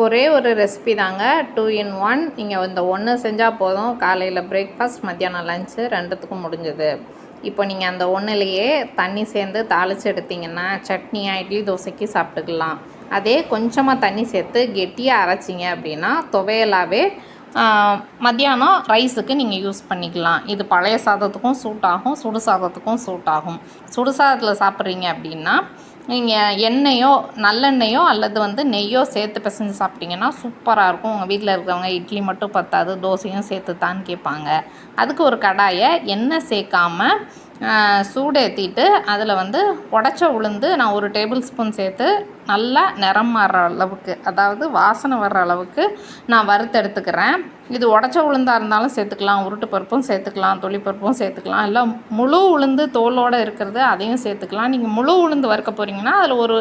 ஒரே ஒரு ரெசிபி தாங்க. டூ இன் ஒன் நீங்கள் இந்த ஒன்று செஞ்சால் போதும். காலையில் பிரேக்ஃபாஸ்ட் மத்தியானம் லஞ்சு ரெண்டுத்துக்கும் முடிஞ்சது. இப்போ நீங்கள் அந்த ஒன்றுலையே தண்ணி சேர்ந்து தாளித்து எடுத்தீங்கன்னா சட்னியாக இட்லி தோசைக்கு சாப்பிட்டுக்கலாம். அதே கொஞ்சமாக தண்ணி சேர்த்து கெட்டியாக அரைச்சிங்க அப்படின்னா துவையலாகவே மத்தியானம் ரைஸுக்கு நீங்கள் யூஸ் பண்ணிக்கலாம். இது பழைய சாதத்துக்கும் சூட் ஆகும் சுடு சாதத்துக்கும் சூட் ஆகும். சுடு சாதத்தில் சாப்பிட்றீங்க அப்படின்னா நீங்கள் எண்ணெயோ நல்லெண்ணெயோ அல்லது வந்து நெய்யோ சேர்த்து பிசைஞ்சு சாப்பிட்டீங்கன்னா சூப்பராக இருக்கும். உங்கள் வீட்டில் இருக்கிறவங்க இட்லி மட்டும் பத்தாது தோசையும் சேர்த்து தான் கேட்பாங்க. அதுக்கு ஒரு கடாயை எண்ணெய் சேர்க்காம சூடேற்றிட்டு அதில் வந்து உடச்ச உளுந்து நான் ஒரு டேபிள் ஸ்பூன் சேர்த்து நல்லா நிறம் மாறுற அளவுக்கு அதாவது வாசனை வர்ற அளவுக்கு நான் வறுத்து எடுத்துக்கிறேன் இது உடச்ச உளுந்தாக இருந்தாலும் சேர்த்துக்கலாம் உருட்டு பருப்பும் சேர்த்துக்கலாம் தொளிப்பருப்பும் சேர்த்துக்கலாம். இல்லை முழு உளுந்து தோலோடு இருக்கிறது அதையும் சேர்த்துக்கலாம். நீங்கள் முழு உளுந்து வறுக்க போகிறீங்கன்னா அதில் ஒரு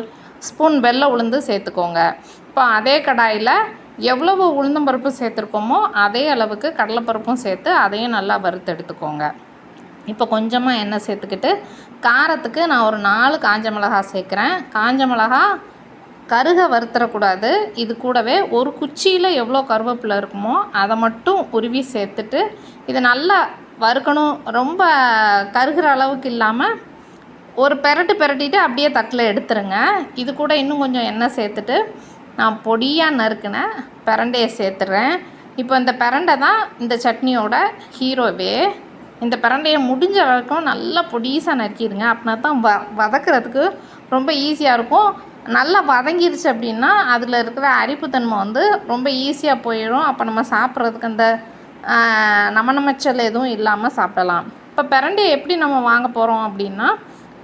ஸ்பூன் வெள்ளை உளுந்து சேர்த்துக்கோங்க. இப்போ அதே கடாயில் எவ்வளவு உளுந்தம்பருப்பு சேர்த்துருக்கோமோ அதே அளவுக்கு கடலைப்பருப்பும் சேர்த்து அதையும் நல்லா வறுத்து எடுத்துக்கோங்க இப்போ கொஞ்சமாக எண்ணெய் சேர்த்துக்கிட்டு காரத்துக்கு நான் ஒரு நாலு காஞ்ச மிளகா சேர்க்குறேன். காஞ்ச மிளகா கருக வறுத்துறக்கூடாது. இது கூடவே ஒரு குச்சியில் எவ்வளோ கருவேப்பிலை இருக்குமோ அதை மட்டும் உருவி சேர்த்துட்டு இதை நல்லா வறுக்கணும். ரொம்ப கருகிற அளவுக்கு இல்லாமல் ஒரு பெரட்டு பெரட்டிட்டு அப்படியே தட்டில் எடுத்துருங்க. இது கூட இன்னும் கொஞ்சம் எண்ணெய் சேர்த்துட்டு நான் பொடியாக நறுக்கின பெரண்டையை சேர்த்துறேன். இப்போ இந்த பிரண்டை தான் இந்த சட்னியோட ஹீரோவே. இந்த பிரண்டையை முடிஞ்ச வரைக்கும் நல்லா பொடிசாக நறுக்கிடுங்க. அப்படின்னா தான் வ வதக்கிறதுக்கு ரொம்ப ஈஸியாக இருக்கும். நல்லா வதங்கிருச்சு அப்படின்னா அதில் இருக்கிற அரிப்புத்தன்மை வந்து ரொம்ப ஈஸியாக போயிடும். அப்போ நம்ம சாப்பிட்றதுக்கு அந்த நம நமச்சல் எதுவும் இல்லாமல் சாப்பிடலாம். இப்போ பிரண்டையை எப்படி நம்ம வாங்க போகிறோம் அப்படின்னா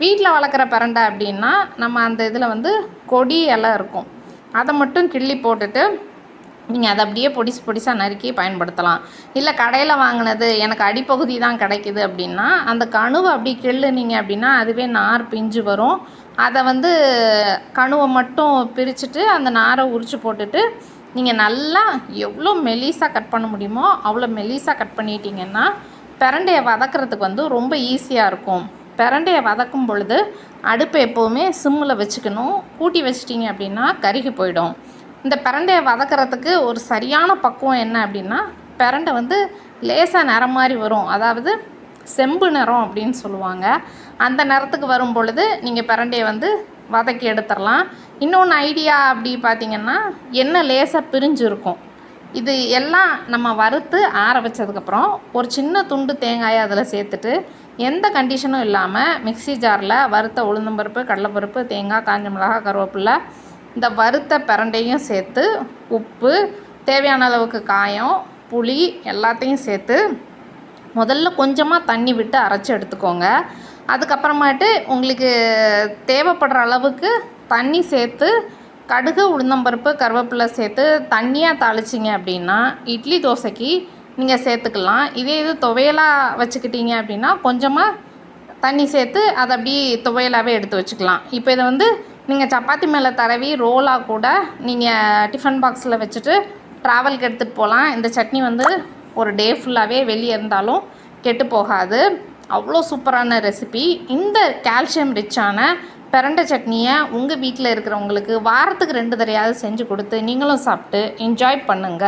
வீட்டில் வளர்க்குற பிரண்டை அப்படின்னா நம்ம அந்த இதில் வந்து கொடி இலை இருக்கும். அதை மட்டும் கிள்ளி போட்டுட்டு நீங்கள் அதை அப்படியே பொடிசு பொடிசாக நறுக்கி பயன்படுத்தலாம். இல்லை கடையில் வாங்கினது எனக்கு அடிப்பகுதி தான் கிடைக்கிது அப்படின்னா அந்த கணுவை அப்படி கிள்ளுனீங்க அப்படின்னா அதுவே நார் பிஞ்சு வரும். அதை வந்து கணுவை மட்டும் பிரிச்சுட்டு அந்த நாரை உரித்து போட்டுட்டு நீங்கள் நல்லா எவ்வளோ மெலிசாக கட் பண்ண முடியுமோ அவ்வளோ மெலிசாக கட் பண்ணிட்டீங்கன்னா பிரண்டையை வதக்கிறதுக்கு வந்து ரொம்ப ஈஸியாக இருக்கும். பிரண்டையை வதக்கும் பொழுது அடுப்பை எப்போவுமே சிம்மில் வச்சுக்கணும். கூட்டி வச்சிட்டிங்க அப்படின்னா கருகி போயிடும். இந்த பிரண்டையை வதக்கிறதுக்கு ஒரு சரியான பக்குவம் என்ன அப்படின்னா பிரண்டை வந்து லேசாக நிறம் மாதிரி வரும். அதாவது செம்பு நிறம் அப்படின்னு சொல்லுவாங்க. அந்த நிறத்துக்கு வரும் பொழுது நீங்கள் பிரண்டையை வந்து வதக்கி எடுத்துடலாம் இன்னொன்று ஐடியா அப்படி பார்த்திங்கன்னா எண்ணெய் லேசாக பிரிஞ்சு இருக்கும். இது எல்லாம் நம்ம வறுத்து ஆற வச்சதுக்கப்புறம் ஒரு சின்ன துண்டு தேங்காயை அதில் சேர்த்துட்டு எந்த கண்டிஷனும் இல்லாமல் மிக்சி ஜாரில் வறுத்த உளுந்தம்பருப்பு கடலைப்பருப்பு தேங்காய் காஞ்ச மிளகா கருவேப்பில்லை இந்த வறுத்த பிரண்டையும் சேர்த்து உப்பு தேவையான அளவுக்கு காயம் புளி எல்லாத்தையும் சேர்த்து முதல்ல கொஞ்சமாக தண்ணி விட்டு அரைச்சி எடுத்துக்கோங்க. அதுக்கப்புறமாட்டு உங்களுக்கு தேவைப்படுற அளவுக்கு தண்ணி சேர்த்து கடுகு உளுந்தம்பருப்பு கருவேப்பிலை சேர்த்து தண்ணியாக தாளிச்சிங்க அப்படின்னா இட்லி தோசைக்கு நீங்கள் சேர்த்துக்கலாம். இதே இது துவையலாக வச்சுக்கிட்டீங்க அப்படின்னா கொஞ்சமாக தண்ணி சேர்த்து அதை அப்படி துவையலாகவே எடுத்து வச்சுக்கலாம். இப்போ இதை வந்து நீங்கள் சப்பாத்தி மேலே தடவி ரோலாக கூட நீங்கள் டிஃபன் பாக்ஸில் வச்சுட்டு ட்ராவலுக்கு எடுத்துகிட்டு போகலாம் இந்த சட்னி வந்து ஒரு டே ஃபுல்லாகவே வெளியே இருந்தாலும் கெட்டு போகாது. அவ்வளோ சூப்பரான ரெசிபி இந்த கால்சியம் ரிச்சான பிரண்டை சட்னியை உங்கள் வீட்டில் இருக்கிறவங்களுக்கு வாரத்துக்கு ரெண்டு தடையாவது செஞ்சு கொடுத்து நீங்களும் சாப்பிட்டு என்ஜாய் பண்ணுங்கள்